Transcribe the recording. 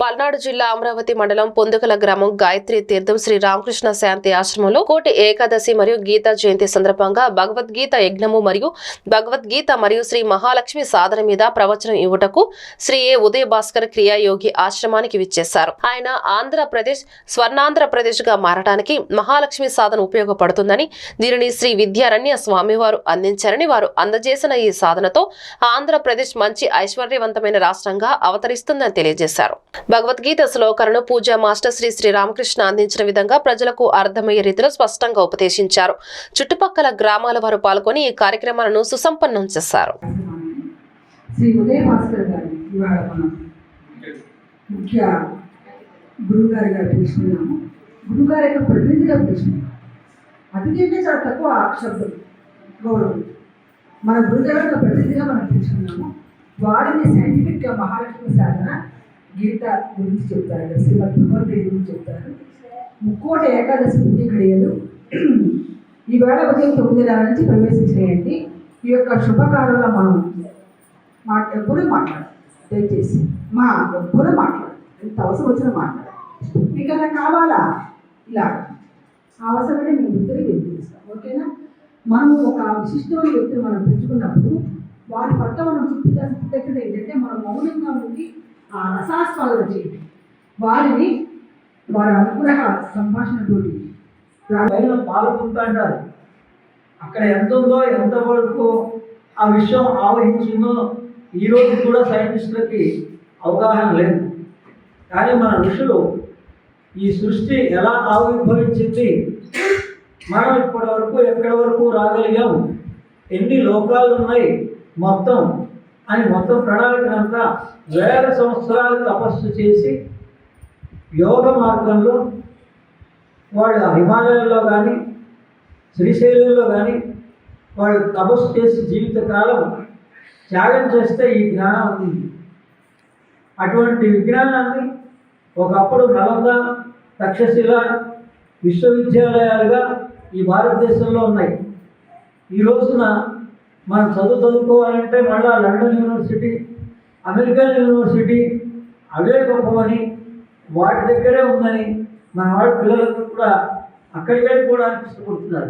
పల్నాడు జిల్లా అమరావతి మండలం పొందుకల గ్రామం గాయత్రి తీర్థం శ్రీ రామకృష్ణ శాంతి ఆశ్రమంలో కోటి ఏకాదశి మరియు గీతా జయంతి సందర్భంగా భగవద్గీత యజ్ఞము మరియు భగవద్గీత మరియు శ్రీ మహాలక్ష్మి సాధన మీద ప్రవచనం ఇవ్వటకు శ్రీ ఏ ఉదయ భాస్కర్ క్రియాయోగి ఆశ్రమానికి విచ్చేశారు. ఆయన ఆంధ్రప్రదేశ్ స్వర్ణాంధ్రప్రదేశ్గా మారడానికి మహాలక్ష్మి సాధన ఉపయోగపడుతుందని దీనిని శ్రీ విద్యారణ్య స్వామివారు అందించారని వారు అందజేసిన ఈ సాధనతో ఆంధ్రప్రదేశ్ మంచి ఐశ్వర్యవంతమైన రాష్ట్రంగా అవతరిస్తుందని తెలియజేశారు. భగవద్గీత శ్లోకాలను పూజా మాస్టర్ శ్రీ శ్రీ రామకృష్ణ అందించిన విధంగా ప్రజలకు అర్థమయ్యే రీతిలో స్పష్టంగా ఉపదేశించారు. చుట్టుపక్కల గ్రామాల వారు పాల్గొని ఈ కార్యక్రమాలను సుసంపన్నం చేశారు. గారు పిలుచుకున్నాము. యొక్క ప్రతినిధిగా పిలుచుకున్నాము. అతిథి చాలా తక్కువ శబ్దం గౌరవం. మన గురుదేవుల యొక్క ప్రతినిధిగా మనం పిలుచుకున్నాము. వారిని సైంటిఫిక్గా మహాలక్ష్మి సాధన గీత గురించి చెప్తారు శ్రీమద్ భగవద్గీత గురించి చెప్తారు. ముక్కోట ఏకాదశి పుణ్య ఘడియలు ఈవేళ ఉదయం తొమ్మిదిన్నర నుంచి ప్రవేశించేయండి ఈ యొక్క శుభకాలంలో మనం మాట ఎప్పుడు మాట్లాడు దయచేసి మా ఎప్పుడు మాట్లాడు ఎంత అవసరం వచ్చినా మాట్లాడు మీకు అలా కావాలా? ఇలా. అవసరమే మేము ఇద్దరికి తెలియజేస్తాం ఓకేనా? మనం ఒక విశిష్టమైన వ్యక్తిని మనం పెంచుకున్నప్పుడు వారి పట్ల మనం చూపించాల్సిన దగ్గర ఏంటంటే మనం మౌనంగా ఉండి ఆ రసాస్వాదన వారిని వారి అనుగ్రహ సంభాషణతోటి రైలు పాల్గొంటూ అంటారు. అక్కడ ఎంత ఉందో ఎంతవరకు ఆ విషయం ఆవహించిందో ఈ రోజు కూడా సైంటిస్టులకి అవగాహన లేదు. కానీ మన ఋషులు ఈ సృష్టి ఎలా ఆవిర్భవించింది మనం ఇప్పటి వరకు ఎక్కడి వరకు రాగలిగాం ఎన్ని లోకాలు ఉన్నాయి మొత్తం అని మొత్తం ప్రణాళిక అంతా వేల సంవత్సరాలు తపస్సు చేసి యోగ మార్గంలో వాళ్ళు హిమాలయాల్లో కానీ శ్రీశైలంలో కానీ వాళ్ళు తపస్సు చేసి జీవితకాలం త్యాగం చేస్తే ఈ జ్ఞానం అందింది. అటువంటి విజ్ఞానాన్ని ఒకప్పుడు నలంద తక్షశిల విశ్వవిద్యాలయాలుగా ఈ భారతదేశంలో ఉన్నాయి. ఈ రోజున మనం చదువు చదువుకోవాలంటే మళ్ళా లండన్ యూనివర్సిటీ అమెరికన్ యూనివర్సిటీ అవే గొప్పవని వాటి దగ్గరే ఉందని మన వాళ్ళ పిల్లలందరూ కూడా అక్కడికి వెళ్ళి కూడా ఇష్టపడుతున్నారు